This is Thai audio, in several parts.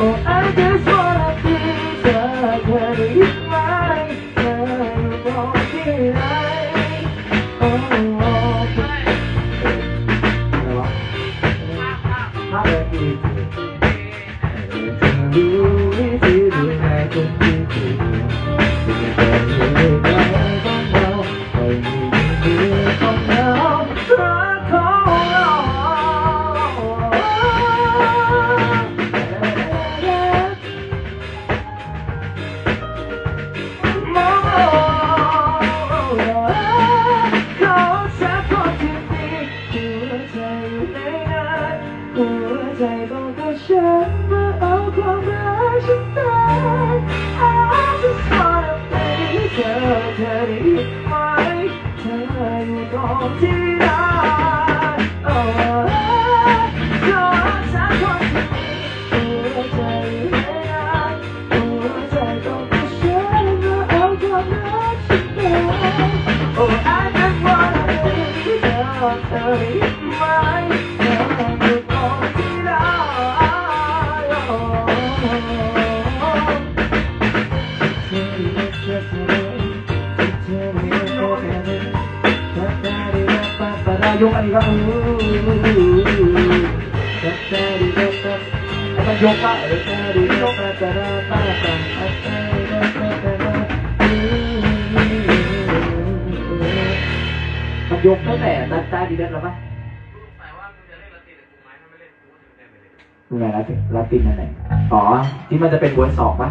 Oh I just อ ยกปะยกมันยกตั้งแต่ตัดตาดีเด่นแล้วปะหมายว่าจะเล่นละตีแต่กูไม้ถ้าไม่เล่นกูก็ถึงเล่นไปเลยดูไงลาตินลาตินอันไหนอ๋อ ที่มันจะเป็นวนสองปะ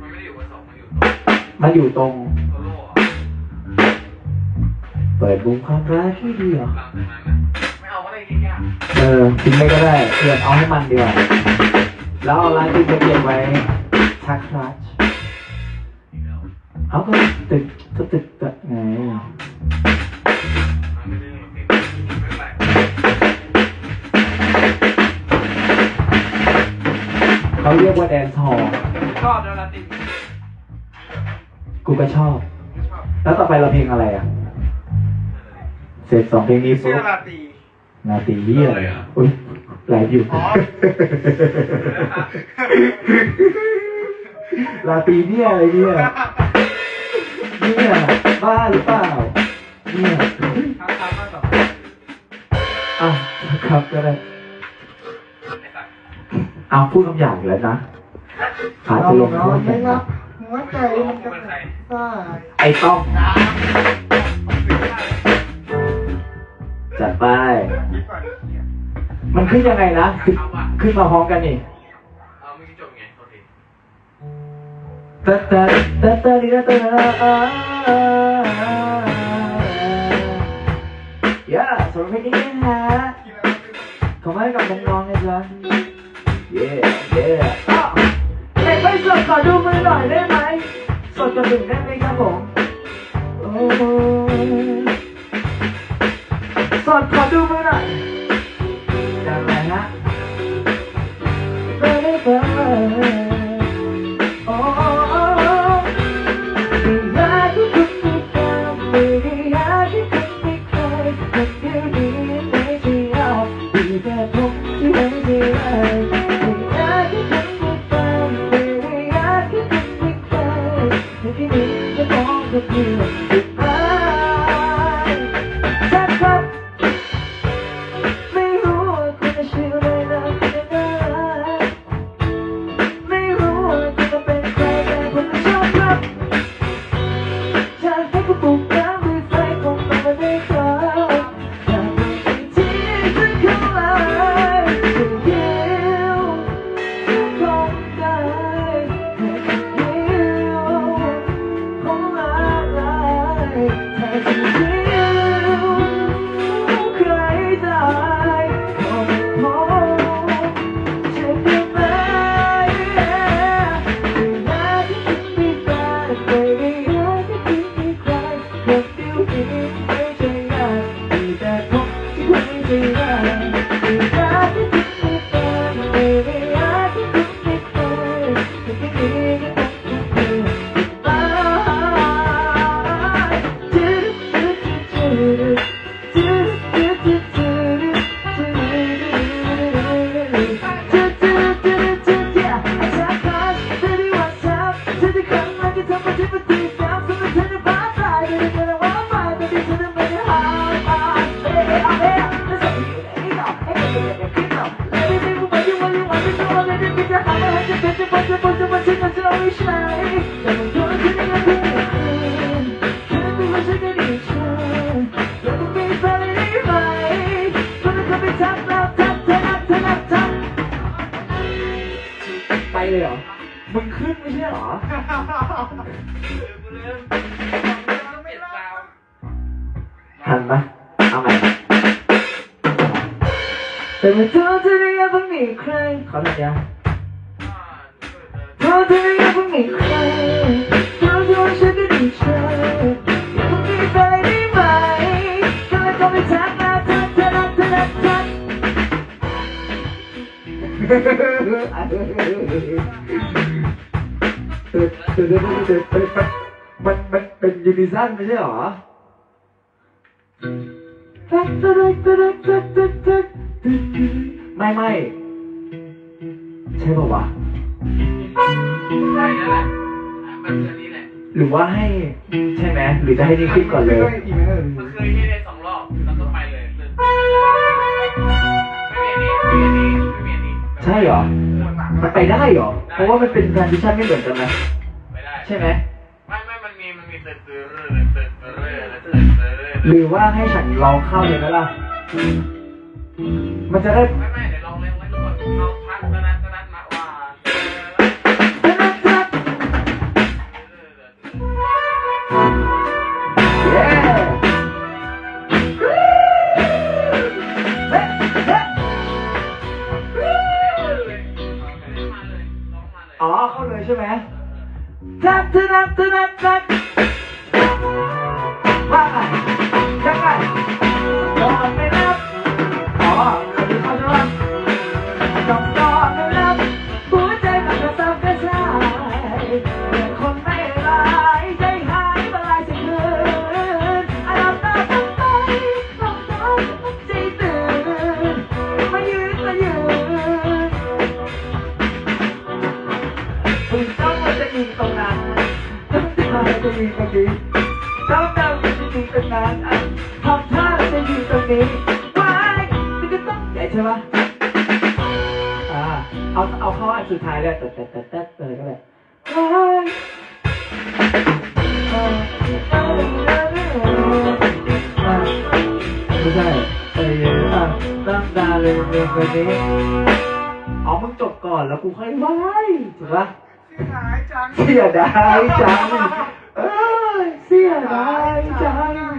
มันไม่ได้อยู่บนสองมันอยู่ตรงมันอยู่ตรง เปิดมุมความรักที่ดีเหรอหลังจากนั้นนะไม่เอาก็ได้ยากเออทิ้งไม่ก็ได้เพื่อนเอาให้มันดีกว่า แล้วเอาลาตินไปเก็บไว้ชักคลัตช์ๆอีกแล้วเอาก็ตึกก็ตึกตึกไงมันไม่ได้เล่นละตีไม่เป็นไรเขาเรียกว่าแดนซ์ฮอลล์ชอบแล้วละตีกูก็ชอบไม่ชอบ แล้วต่อไปเราเพลงอะไรอะเส ร็จสองเพลงนี้เสื้ปุ๊อบลาตีนาตีเยี่ยอะไรอุ้ยไลฟ์อยู่อ๋อลาตีเนี่ยอะไรเนี่ยเนี่ยบ้าหรือเปล่าเนี่ยทำตามมาต่อไปอะครับก็ได้ไอ้สัตว์เอาพูดคำหยาบอีกแล้วนะขาจะลงโทษไม่นะรับหัวใจมันจะซ่าไอ้ต้องน้ำถึง จัดไปคิดก่อนเนี่ยมันขึ้นยังไงนะ ขึ้นขึ้นมาพร้อมกันนี่เอาไม่จบไงโทษทีตะตะตะตะดิตะตะย่าสำหรับเพลงนี้นะฮะกินอะไรไม่รู้ขอให้กับน้องๆนะจ๊ะเย้เย้อ้าวเด็กไม่สดขอดูมือหน่อยได้ไหม สดกระดึงได้ไหมครับผมโอ้ ยส ใครเขาทำยังอ่าเธอจะยังเพิ่งมีใครเใจอยากมีแฟนได้ไหมก็เลยก็ไปทักมาทักทักทักทักทักมันมันเป็นยูนิซันไม่ใช่หรอไม่ไม่ใช่ป่าวะใช่นั่นแหละมันคืออันนี้แหละ หรือว่าให้ใช่ไหมหรือจะให้นี่ขึ้นก่อนเลยอีกไม่ได้มันเคยที่ได้สองรอบแล้วก็ไปเลยเลยไม่มีอันนี้ไม่มีอันนี้ไม่มีอันนี้ใช่เหรอมันไปได้เหรอ เพราะว่ามันเป็นการดิชั่นไม่เหมือนกันนะไม่ได้ใช่ไหมไม่ไม่มันมีมันมีเติร์ดเติร์ดเติร์ดเติร์ดเติร์ดเติร์ดเติร์ดหรือว่าให้ฉันลองเข้าเลยไหมล่ะมันจะได้ไม่ไม่ ใช่ไหมทักทักทักทักทักว่าไงยังไงยอม จะยิงตรงนี้ต้องเดาจะยิงตรงนั้นอะทำท่าจะอยิงตรงนี้ไว้มึงก็ต้องใหญ่ใช่ปะอ่าเอาเอาเข้าอันสุดท้ายเลยแต่แต่แต่แต่แต่ก็เลยไม่ใช่ไอ้อะตั้งตาเลยเรื่องแบบนี้เอามึงจบก่อนแล้วกูค่อยไหวถูกปะหายจังเสียดายจัง เสียดายจัง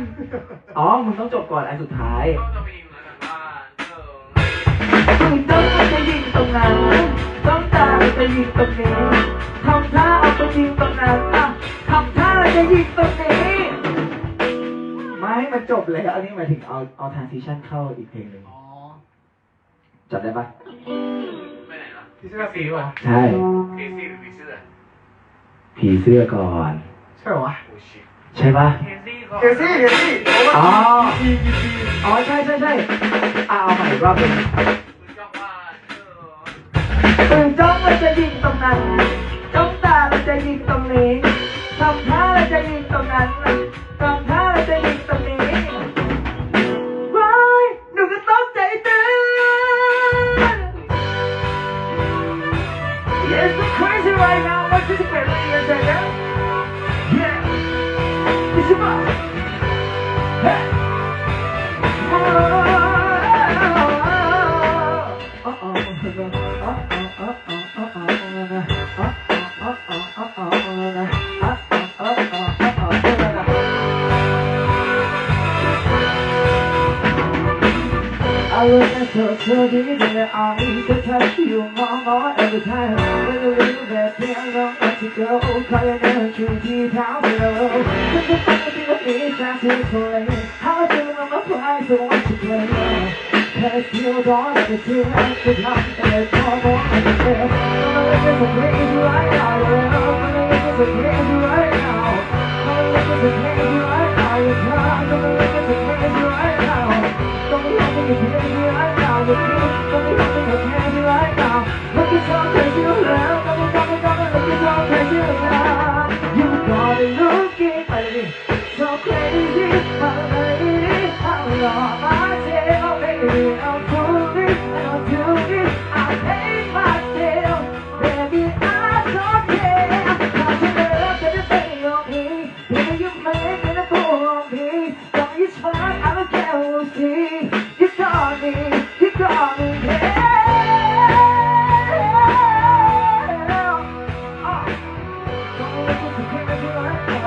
อ๋อ มึงต้องจบก่อนอันสุดท้ายก็จะมีเหมือนกันว่าเอองต้องจะยิงตรงนั้น ต้องตาจะยิงตรงนี้ทำท่าเอาไปยิงตรงนั้นอะทำท่าจะยิงตรงนี้ ไม่มันจบแล้วอันนี้หมายถึงเอาเอาทางซีชั่นเข้าอีกเพลงหนึ่งอ๋อจำได้ปะไปไหนล่ะที่เสื้อสีเหรอใช่เคซี่หรือผีเสื้อผีเสื้อก่อน ใช่เหรอวะโอ้ชิใช่ปะเคซี่ก็เคซี่เคซี่อ๋อทีทีทีอ๋อใช่ใช่ใช่อะเอาใหม่อีกรอบหนึ่งคุณจ้องว่าเออมึงจ้องมันจะยิงตรงนั้นจ้องตามันจะยิงตรงนี้ทำท่ามันจะยิงตรงนั้นทำท่ามันจะยิงตรงนี้ว้ายหนูก็ต้องใจตื่น Yes, I'm crazy right now, but this is crazy, yes I am. I was never so deep that I need to touch you more, and more every time. With a little bit, can't let you go. Calling out you deep down below. Cause the fire people is not too late. How I feel on my pride, so I should play. Cause you don't have to see us to come, and it's more, it's real. I'm a little bit crazy right now, I'm a little bit crazy right now. I'm a little bit crazy right now, you're trying to look at the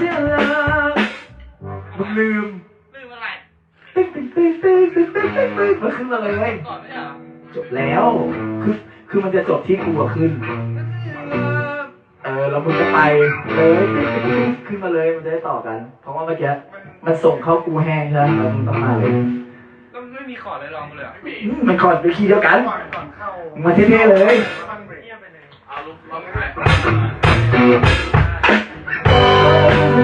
so crazy love. มึงลืมลืมอะไรติ๊งติ๊งติ๊งติ๊งติ๊งติ๊งติ๊งติ๊งมันขึ้นมาเลยก่อนไม่ใช่เหรอจบแล้ว คือคือมันจะจบที่กูอะขึ้น เออเออแล้วมึงก็ไปเลยติ๊งติ๊งติ๊งขึ้นมาเลยมันจะได้ต่อกัน เพราะว่าเมื่อกี้มันส่งเข้ากูแห้งใช่ไหมแล้วมึงต้องมาเลยก็ไม่มีขอร์ดเลยลองมาเลยเหรอไม่มีอืมมันคอร์ดเป็นคีย์เดียวกันก่อนก่อนเข้ามึงมาเท่ๆเลยฟังเบรกเอาลูกลองไป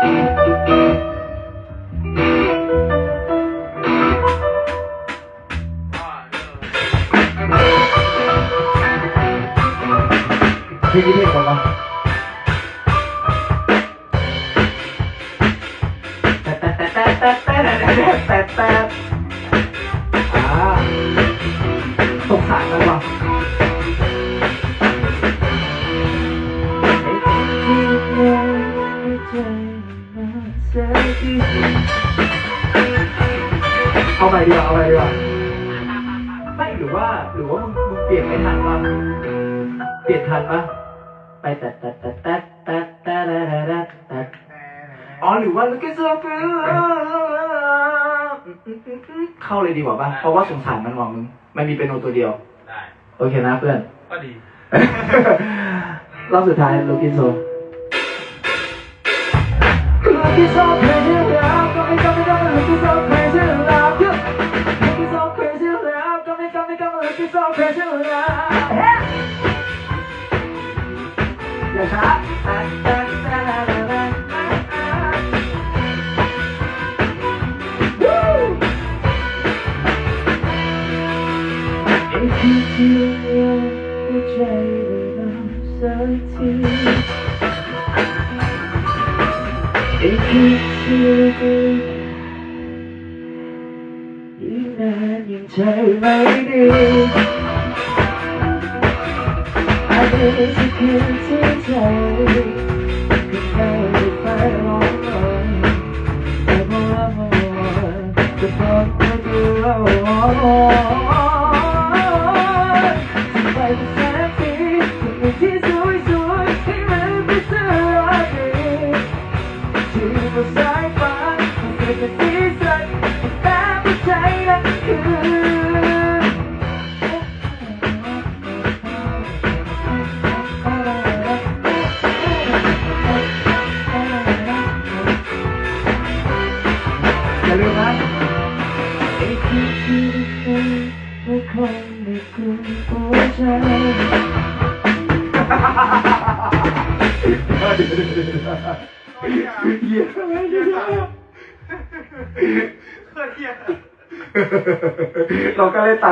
พี่พี่ก่อนแต่แต่ตกขาแล้ววะ อ่าสงสารมันวะไปดีว่าเอาไม่หรือว่า หรือว่ามึงมึงเปลี่ยนไม่ทันปะเปลี่ยนทันปะไปแต่แต่แต่แต่แต่แต่แต่แต่แต่อ๋อหรือว่า look at so good เข้าเลยดีกว่าปะเพราะว่าสงสารมันว่ะมึง มันมีเป็นโนตัวเดียว ได้ โอเคนะเพื่อน ก็ดี รอบสุดท้าย look at so look at so crazy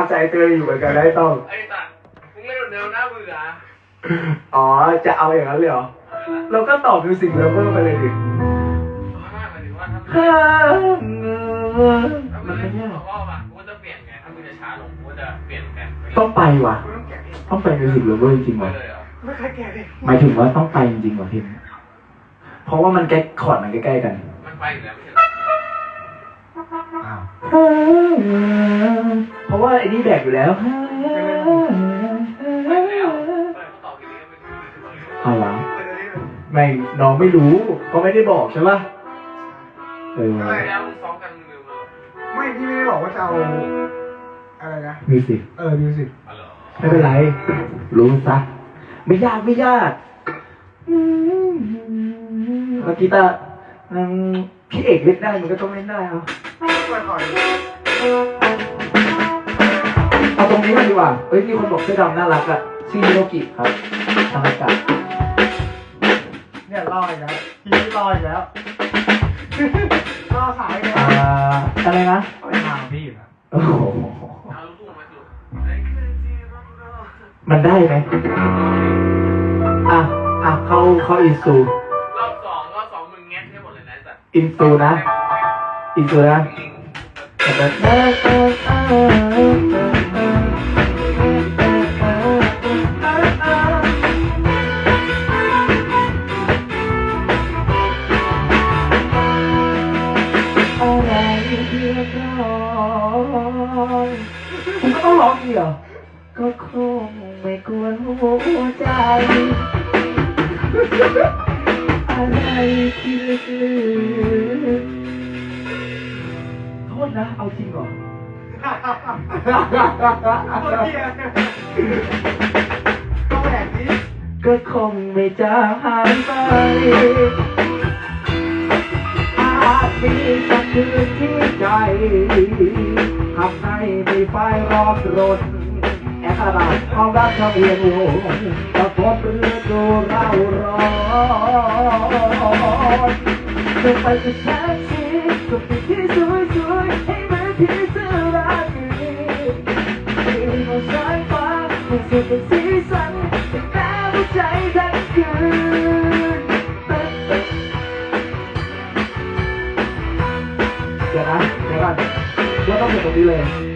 ใจตัวเองอยู่เหมือนกันได้ต้อง ไอ้สัตว์มึงเล่นแบบเดิมน่าเบื่ออ๋อ จะเอาอย่างนั้นเลยเหรอ เราก็ตอบมิวสิกเลเวอร์ไปเลยดิไม่หมายถึงว่าถ้าข้างเออถ้ามึมังนเล่ไม่นยากหัวข้อป่ะกูจะเปลี่ยนไง ถ้ามึงจะช้าลงกูจะเปลี่ยนแผนไปต้องไปว่ะคุณต้องแกะเองต้องไปมิวสิกเลเวอร์จริงๆไปว่ะ เลยเหรอไม่เคยแกะเองหมายถึงว่าต้องไปจริงๆว่ะพิมเพราะว่ามันใกล้คอร์ดมันใกล้ๆกัน มันไปอยู่แล้วไม่ใช่เหร ออ้าวเพราะว่าไอ้นี่แบกอยู่แล้วไปแล้วไปเขาตอบทีนี้ก็ไม่ถูกเอาละเปิดอันนี้เลยไม่น้องไม่รู้ก็ไม่ได้บอกใช่ปะเออไปแล้วมึงซ้อมกันมึงลืมแล้วไม่พี่ไม่ได้บอกว่าจะเอาอะไรนะมิวสิกเออมิวสิกอ๋อเหรอไม่เป็นไร รู้ซะไม่ยากไม่ยากแล้วกีตาร์อืม พี่เอกเล่นได้มันก็ต้องเล่นได้เอาช่วยคอยเอาตรงนี้กันดีกว่าเอ้ยมีคนบอกเสื้อดำน่ารักอะชื่อฮิโรกิครับทำอากาศเนี่ยรออีกแล้วทีนี้รออีกแล้วรอรอขายเลยอ่าอะไรนะไปทางพี่อยู่นะโอ้โหเอาลูกมาดูไอ้คืนที่รักเรามันได้ไหมอะอะเข้าเข้าอินซูรอบส ดเลยนะไอ้สัตว์อินซูนะ อะไรเอยคุณก็ต้องร้องอีกเหรอก็คงไม่กวนหัวใจอะไรที่ลึกๆโทษนะ เอาจริงเหรอคนเดียวก็แบบนี้ ก็คงไม่จางหายไป อาจมีสักคืนที่ใจทำให้มีไฟร้อนรน แอบอะไรความรักเอียงโหงตะโกนเรือดูเราร้อนจะไปกับฉันสิกับผู้ที่สวยๆให้เหมือนที่เธอรักอยู่ที่มองสายฟ้ามันสุดเป็นสีสันแต่แม้ว่ใจทั้งคืนเดี๋ยวนะเดี๋ยวก่อนเราต้องเป็นตรงนี้เลย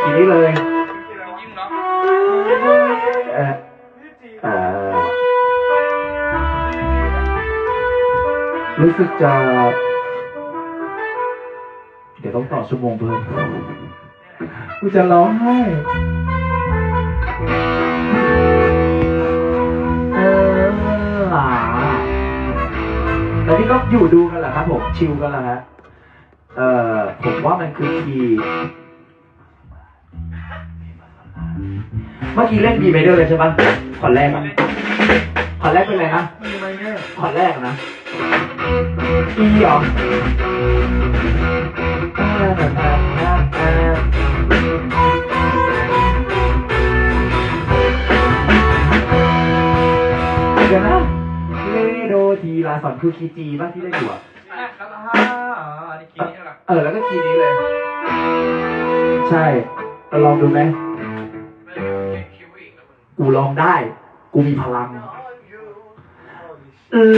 คีย์นี้เลยยิ้มเนาะเออเออรู้สึกจะ เดี๋ยวต้องต่อชั่วโมงเพิ่มกูจะร้องไห้เออหลาแล้วนี่ก็อยู่ดูกันแหละครับผม ชิลกันแหละฮะเอ่อผม ว่ามันคือคีย์เมื่อกี้เล่นบีเมเดอร์เลยใช่ปะขอนแรกอะขอนแรกเป็นไรนะขอนแรกนะอีเหรอเดี๋ยวนะเลโดทีลาสอนคือคีย์จีบ้างที่เล่นอยู่อะ แล้วก็ห้าอ๋ออันนี้คีย์นี่เหรอเออแล้วก็คีย์นี้เลย ใช่เราลองดูไหมไม่ได้คิวอีกแล้วมึงกูลองได้ กูมีพลัง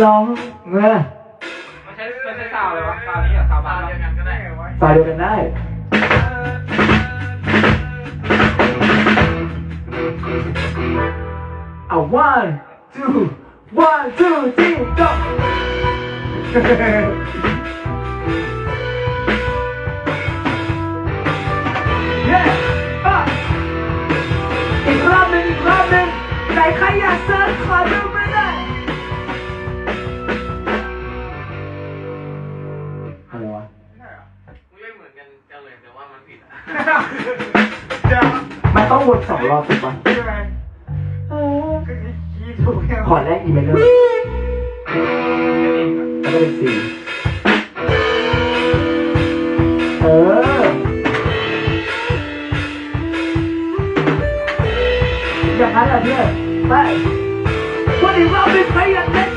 ลองเงอไม่ใช่ไม่ใช่ซาวเลยวะซาวนี้อะซาวตาบ้านเดียวเรากันก็ได้สายเดียวกันได้ เอา one two one two three go ใครอยากเซิร์ชขอดูไม่ได้อะไรวะมึงเล่นเหมือนกันจังเลยแต่ว่ามันผิดอะเดี๋ยวมันต้องวนสองรอบถูกปะคืออะไรคือคีย์ถูกยังขอแรกอีเมลเลอร์แล้วก็เป็นสี่เออ อย่างนั้นแหละเพื่อน ไปวันนี้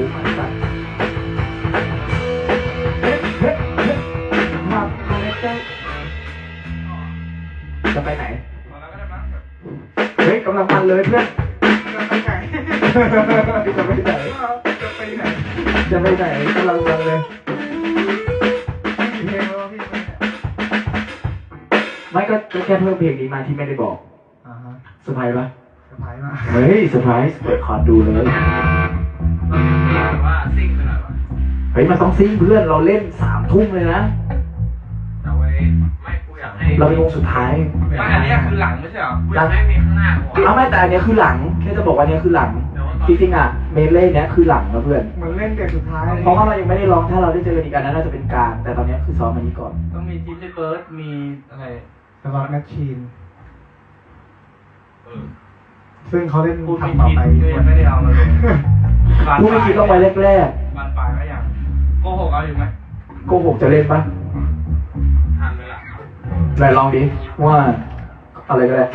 รืมาสัตว์ับมาแล้วจ้ะจะไปไหนเฮ้ยกำลังมันเลยเพื่อน จะไปไหนจะไปไหน จะไปไหนกำลังมันเลยไม่ก็แค่เพิ่มเพลงนี้มาที่ไม่ได้บอกอ่าฮะเซอร์ไพรปะ สบายมาก เฮ้ยเซอร์ไพรส์เปิดคอร์ดดูเลย ว่าซิ่งไปหน่อยวะเฮ้ยมันต้องซิ่งเพื่อนเราเล่นสามทุ่มเลยนะ เอาไว้ไม่กูอยากให้เราเป็นวงสุดท้ายไม่อันนี้คือหลังไม่ใช่เหรอกูอยากให้มีข้างหน้าก่อนเอาไม่แต่อันเนี้ยคือหลังแค่จะบอกว่าอันเนี้ยคือหลังจริงๆอะเมเล่เนี้ยคือหลังนะเพื่อนเหมือนเล่นเด็กสุดท้ายเพราะว่าเรายังไม่ได้ร้องถ้าเราได้เจอกันอีกอันนั้นน่าจะเป็นกลางแต่ตอนเนี้ยคือซ้อมอันนี้ก่อนต้องมีทีมเบิร์ดมีอะไรสล็อตแมชชีนเออซึ่งเขาเล่นพูดไม่ทำต่อคิดไปก็ยังไม่ได้เอามาลง บานผู้ไม่คิดต้องไปแรกบานปลายก็ยังโกหกเอาอยู่ไหมๆโกหกจะเล่นปะทันเวลาไหนลองดิว่าอะไรก็ได้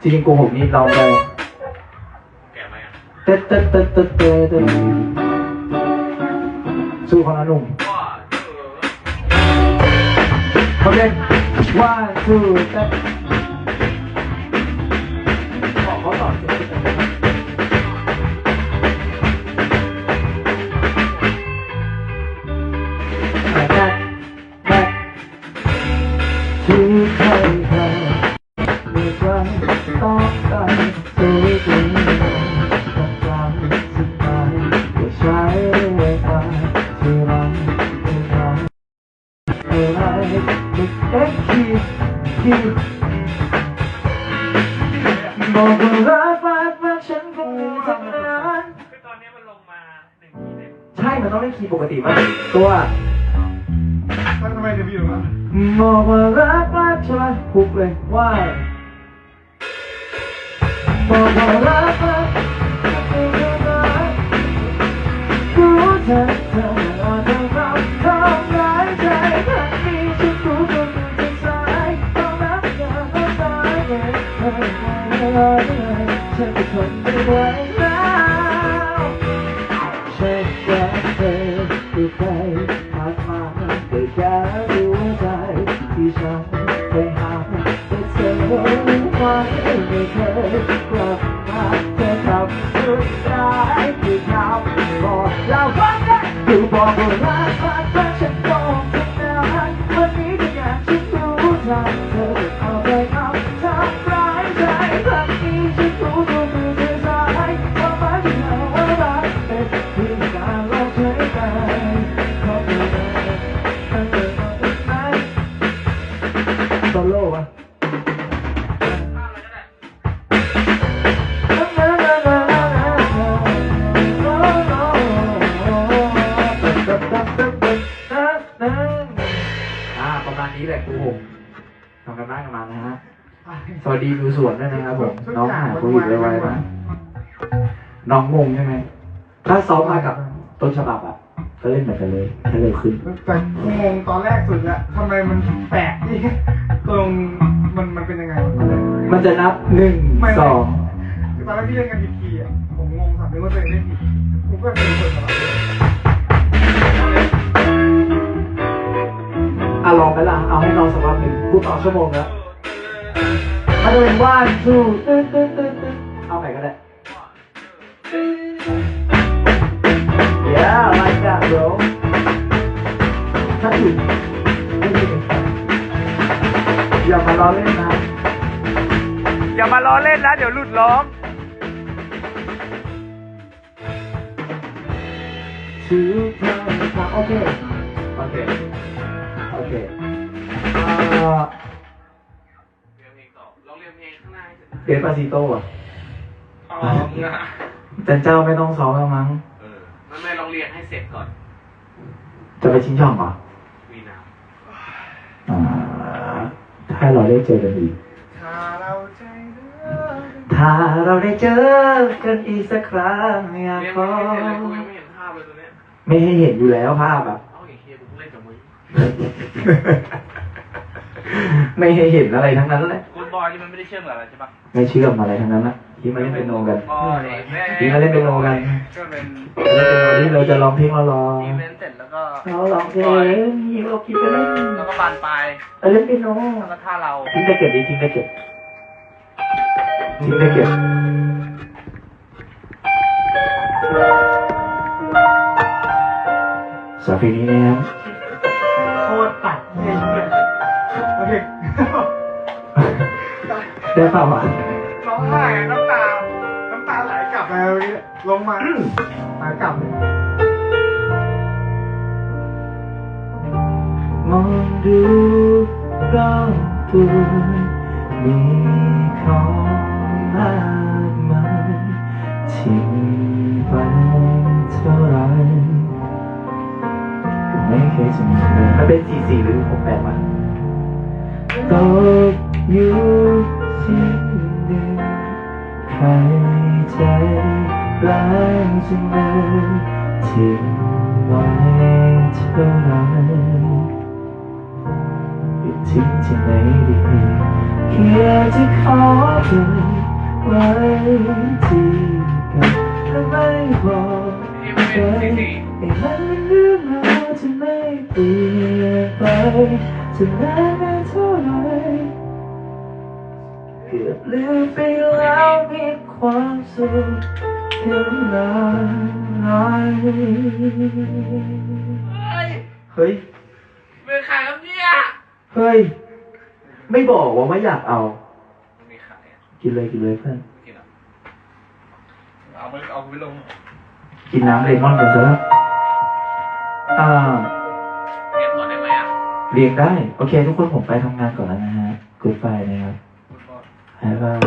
จริงๆโกหกนี่เราไปแกะมายังเต๊ะเต๊ะเต๊ะเต๊ะเต๊ะเต๊ะสู้เขานะหนุ่มก็เออเขาเล่นว่าสู้เต๊ะบอกเขาต่อเสียง บอกว่ารักรักใช่ไหมคุกเลยว่าบอกว่ารัก รู้ไหมไม่เคยกลับมาเธอทำสุดท้ายที่ทำบอกเราฟังได้อยู่บอกว่ารัก น้องหาโควิดไวๆนะน้องงงใช่ไหมถ้าซ้อมมากับต้นฉบับอะก็เล่นเหมือนกันเลยแค่เร็วขึ้นแต่งงตอนแรกสุดอะทำไมมันแปลกที่ตรงมันมันเป็นยังไงวะมันจะนับหนึ่งสองตอนแรกพี่เล่นกันผิดคีย์อะผมงงสับเลยว่าตัวเองเล่นผิดผมก็เป็นคนสลับเลยอะลองไหมล่ะเอาให้น้องสักวันหนึ่งพูดต่อชั่วโมงแล้ว มันจะเป็นว่านสู้ตึ๊ดตึ๊ดตึ๊ดตึ๊ดเอาไหนก็ได้ Yeah, like that, bro. ถ้าถูกไม่ดีอย่ามาล้อเล่นนะ อย่ามาล้อเล่นนะ เดี๋ยวหลุดร้องชื่อเธอค เสร็จเดสปาซิโต้อะอ๋อมึงอะจันเจ้าไม่ต้องซ้อมแล้วมั้ง เออไม่ไม่ลองเรียนให้เสร็จก่อน จะไปชิงช่องเหรอวีนาอ่าถ้าเราได้เจอกันอีก ถ้าเราใจเลือกถ้าเราได้เจอกันอีกสักครั้งอยากเรียนขเพลองให้เสร็จเลยกูยังไม่เห็นภาพเลยตัวเนี้ยไม่ให้เห็นอยู่แล้วภาพแบบเอ้าไอ้เฮียกูเพิ่งเล่นกับมึงไม่ให้เห็นอะไรทั้งนั้นแหละกูดบ อยนี่มันไม่ได้เชื่อมกับอะไรใช่ปะไม่เชื่อมอะไรทั้งนั้นละเที่มาเล่นเปียโนกันโอ้ยแม่ที่มาเล่นเปียโนกันก็เป็นเล่นเปียโนนี่เราจะร้องเพลงเราร้องอีเวนต์เสร็จแล้วก็เราร้องเพลงนี่เราคิดกันเล่นแล้วก็บานปลายเราเล่นเปียโนแล้วก็ท่าเราทิ้งตะเกียบดิทิ้งตะเกียบทิ้งตะเกียบสำหรับเพลงนี้นะครับโคตรตัดเพลงเลยโอเค ได้เปล่าวะร้องไห้น้ำตา น้ำตาไหลกลับมาเมื่อกี้ลงมาหายกลับเลยมองดูรอบตัวมีของมากมายทิ้งไปเท่าไหรก็ไม่เคยจะมีเลยมันเป็นสี่สี่หรือหกแปดวะตกอยู่ สิ่งหนึ่งใครใจร้ายจังเลยทิ้งไว้เท่าไรยู่ทิ้งที่ไหนดีแค่จะขอเก็บไว้ที่กันและไม่บอกอีเวใครนต์ที่สี่ให้มันเป็นเรื่องราวที่ไม่เปลี่ยนไปจะนานเท่าไหรเกือบ ลืมไปแล้วมีความสุขแค่ไหนเฮ้ยเฮ้ยเป็นใครครับเนี่ยเฮ้ย ไม่บอกว่าไม่อยากเอามันมีขายอะกินเลยกินเลยเพื่อนกินเหรอเอาไปเอาไปลงกินน้ำเลมอนกันซะแล้วอ่าเรียนก่อนได้ไหมอะ เรียงได้ โอเค ทุกคนผมไปทำงานก่อนแล้วนะฮะ กูดไฟนะครับ 还在